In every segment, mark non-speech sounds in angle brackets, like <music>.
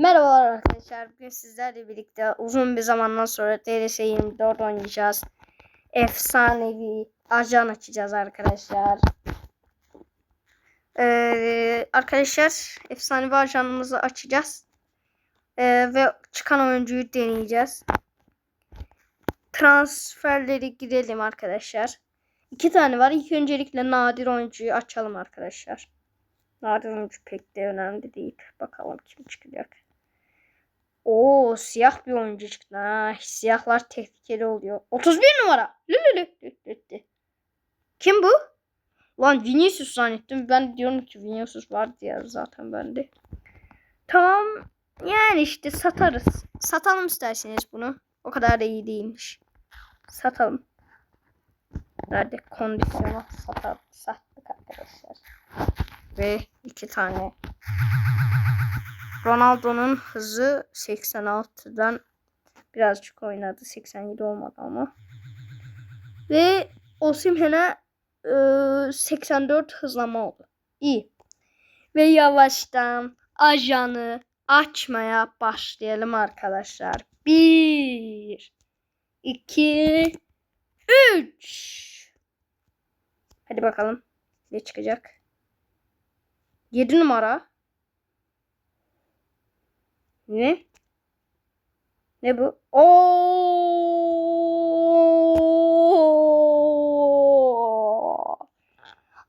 Merhabalar arkadaşlar. Bugün sizlerle birlikte uzun bir zamandan sonra DLS 24 oynayacağız. Efsanevi ajan açacağız arkadaşlar. Ee, arkadaşlar efsanevi ajanımızı açacağız. Ee, ve çıkan oyuncuyu deneyeceğiz. Transferleri gidelim arkadaşlar. İki tane var. İlk öncelikle nadir oyuncuyu açalım arkadaşlar. Nadir oyuncu pek de önemli değil. Bakalım kim çıkacak. Oo siyah bir oyuncu çıktı. Ha, siyahlar tehlikeli oluyor. 31 numara. Lülülü. Kim bu? Lan Vinicius zannettim. Ben diyorum ki Vinicius vardı ya zaten bende. Tamam. Yani işte satarız. Satalım isterseniz bunu. O kadar da iyi değilmiş. Satalım. Nerede kondisyona satar, sattık arkadaşlar. Ve iki tane. Ronaldo'nun hızı 86'dan birazcık oynadı. 87 olmadı ama. <laughs> Ve Osimhen'e e, 84 hızlama oldu. İyi. Ve yavaştan ajanı açmaya başlayalım arkadaşlar. 1 2 3 Hadi bakalım ne çıkacak. 7 numara. Ne? Ne bu? Oo!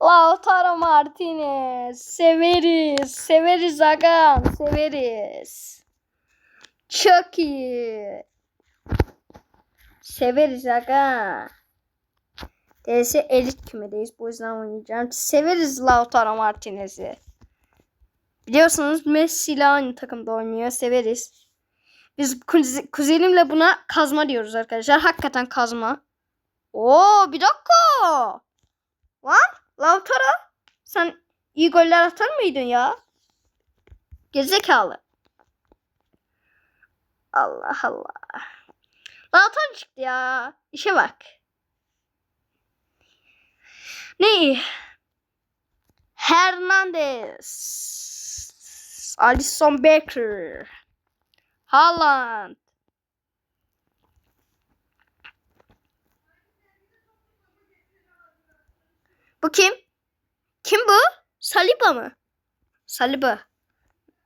Lautaro Martinez. Severiz. Severiz agam. Severiz. Çok iyi. Severiz aga. DS elit kümedeyiz. Bu yüzden oynayacağım. Severiz Lautaro Martinez'i. Biliyorsunuz Messi ile aynı takımda oynuyor. Severiz. Biz kuze- kuzenimle buna kazma diyoruz arkadaşlar. Hakikaten kazma. Oo bir dakika. Lan Lautaro. Sen iyi goller atar mıydın ya? Gezekalı. Allah Allah. Lautaro çıktı ya. İşe bak. Ne? Hernandez. Alisson Becker. Haaland. Bu kim? Kim bu? Saliba mı? Saliba.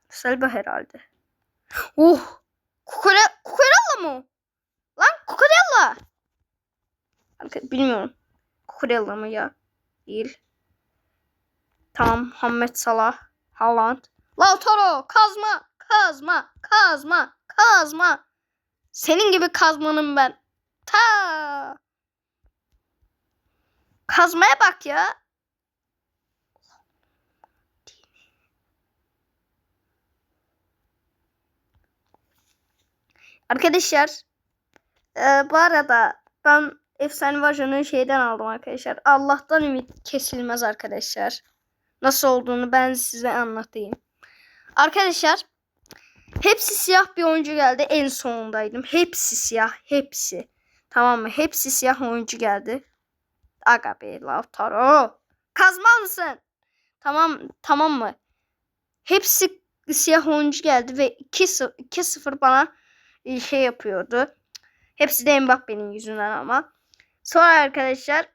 Saliba herhalde. Oh. Kukure, Kukurella mı? Lan Kukurella. Bilmiyorum. Kukurella mı ya? Değil. Tamam. Muhammed Salah. Haaland. Lautaro. Kazma. Kazma. Kazma. Kazma. Senin gibi kazmanım ben. Ta. Kazmaya bak ya. Arkadaşlar e, bu arada ben efsane vajanı şeyden aldım arkadaşlar. Allah'tan ümit kesilmez arkadaşlar. Nasıl olduğunu ben size anlatayım. Arkadaşlar hepsi siyah bir oyuncu geldi. En sonundaydım. Hepsi siyah. Hepsi. Tamam mı? Hepsi siyah oyuncu geldi. Aga be Lautaro. Kazma mısın? Tamam tamam mı? Hepsi siyah oyuncu geldi ve 2-0 bana e, şey yapıyordu. Hepsi de Mbappe'nin yüzünden ama. Sonra arkadaşlar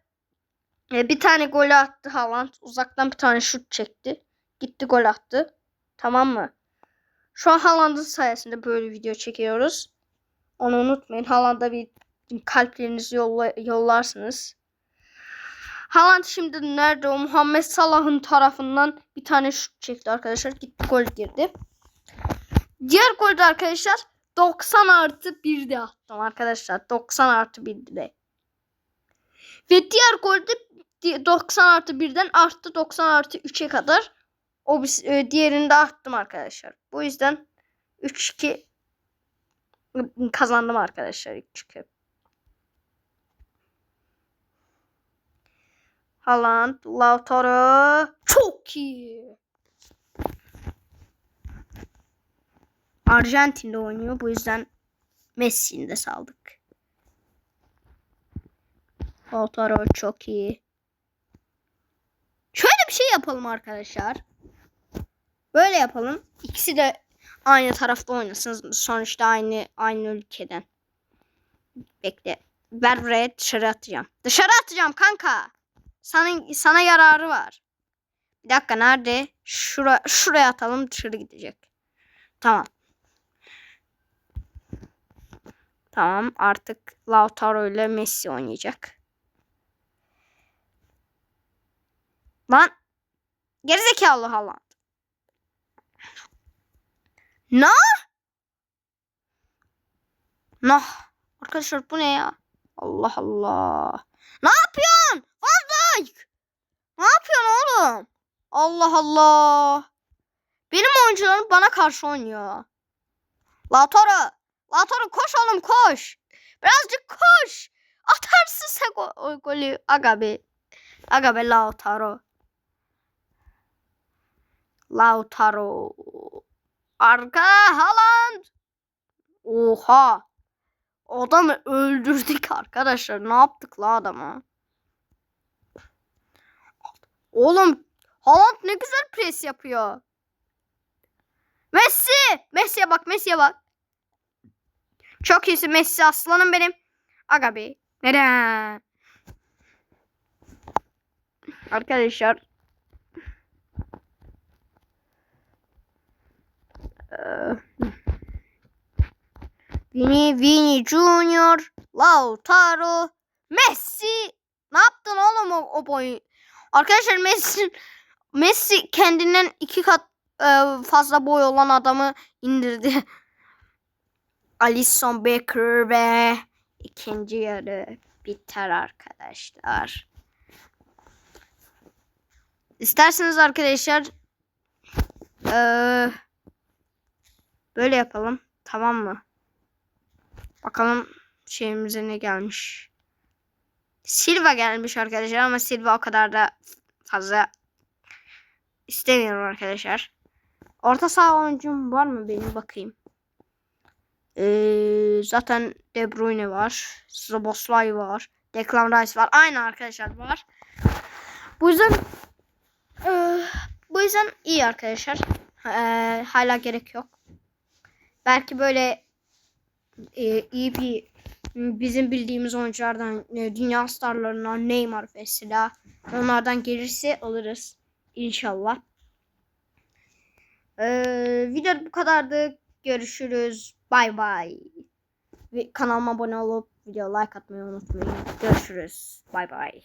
e, bir tane gol attı Haaland. Uzaktan bir tane şut çekti. Gitti gol attı. Tamam mı? Şu an Haaland'ın sayesinde böyle video çekiyoruz. Onu unutmayın. Haaland'a bir kalplerinizi yolla, yollarsınız. Haaland şimdi nerede? O Muhammed Salah'ın tarafından bir tane şut çekti arkadaşlar. Gitti gol girdi. Diğer golde arkadaşlar 90 artı 1'de attım arkadaşlar. 90 artı 1'de. Ve diğer golde 90 artı 1'den arttı 90 artı 3'e kadar. O e, diğerini de attım arkadaşlar. Bu yüzden 3-2 kazandım arkadaşlar 3-2. Haaland, Lautaro çok iyi. Arjantin'de oynuyor. Bu yüzden Messi'ni de saldık. Lautaro çok iyi. Şöyle bir şey yapalım arkadaşlar. Böyle yapalım. İkisi de aynı tarafta oynasın. Sonuçta aynı aynı ülkeden. Bekle. Ver buraya dışarı atacağım. Dışarı atacağım kanka. Sana, sana yararı var. Bir dakika nerede? Şura, şuraya atalım dışarı gidecek. Tamam. Tamam artık Lautaro ile Messi oynayacak. Lan gerizekalı Haaland. Ne? Nah. Arkadaşlar bu ne ya? Allah Allah. Ne yapıyorsun? Van. Ne yapıyorsun oğlum? Allah Allah. Benim oyuncularım bana karşı oynuyor. Lautaro. Lautaro koş oğlum koş. Birazcık koş. Atarsın sen go- o golü. Aga be Lautaro. Lautaro. Arka Haaland. Oha. Adamı öldürdük arkadaşlar. Ne yaptık la adama? Oğlum Haaland ne güzel pres yapıyor. Messi! Messi'ye bak, Messi'ye bak. Çok iyisin Messi aslanım benim. Aga be. Neden? Arkadaşlar. Vini, Vini Junior, Lautaro, Messi. Ne yaptın oğlum o, o boyu? Arkadaşlar Messi Messi kendinden iki kat e, fazla boy olan adamı indirdi. <laughs> Alisson Becker ve ikinci yarı biter arkadaşlar. İsterseniz arkadaşlar eee, böyle yapalım. Tamam mı? Bakalım şeyimize ne gelmiş. Silva gelmiş arkadaşlar ama Silva o kadar da fazla istemiyorum arkadaşlar. Orta saha oyuncum var mı benim bakayım. Ee, zaten De Bruyne var. Szoboszlai var. Declan Rice var. Aynı arkadaşlar var. Bu yüzden ee, bu yüzden iyi arkadaşlar. Ee, hala gerek yok. Belki böyle e, iyi bir bizim bildiğimiz oyunculardan e, dünya starlarından Neymar mesela onlardan gelirse alırız inşallah. Ee, video bu kadardı. Görüşürüz. Bay bay. Kanalıma abone olup video like atmayı unutmayın. Görüşürüz. Bay bay.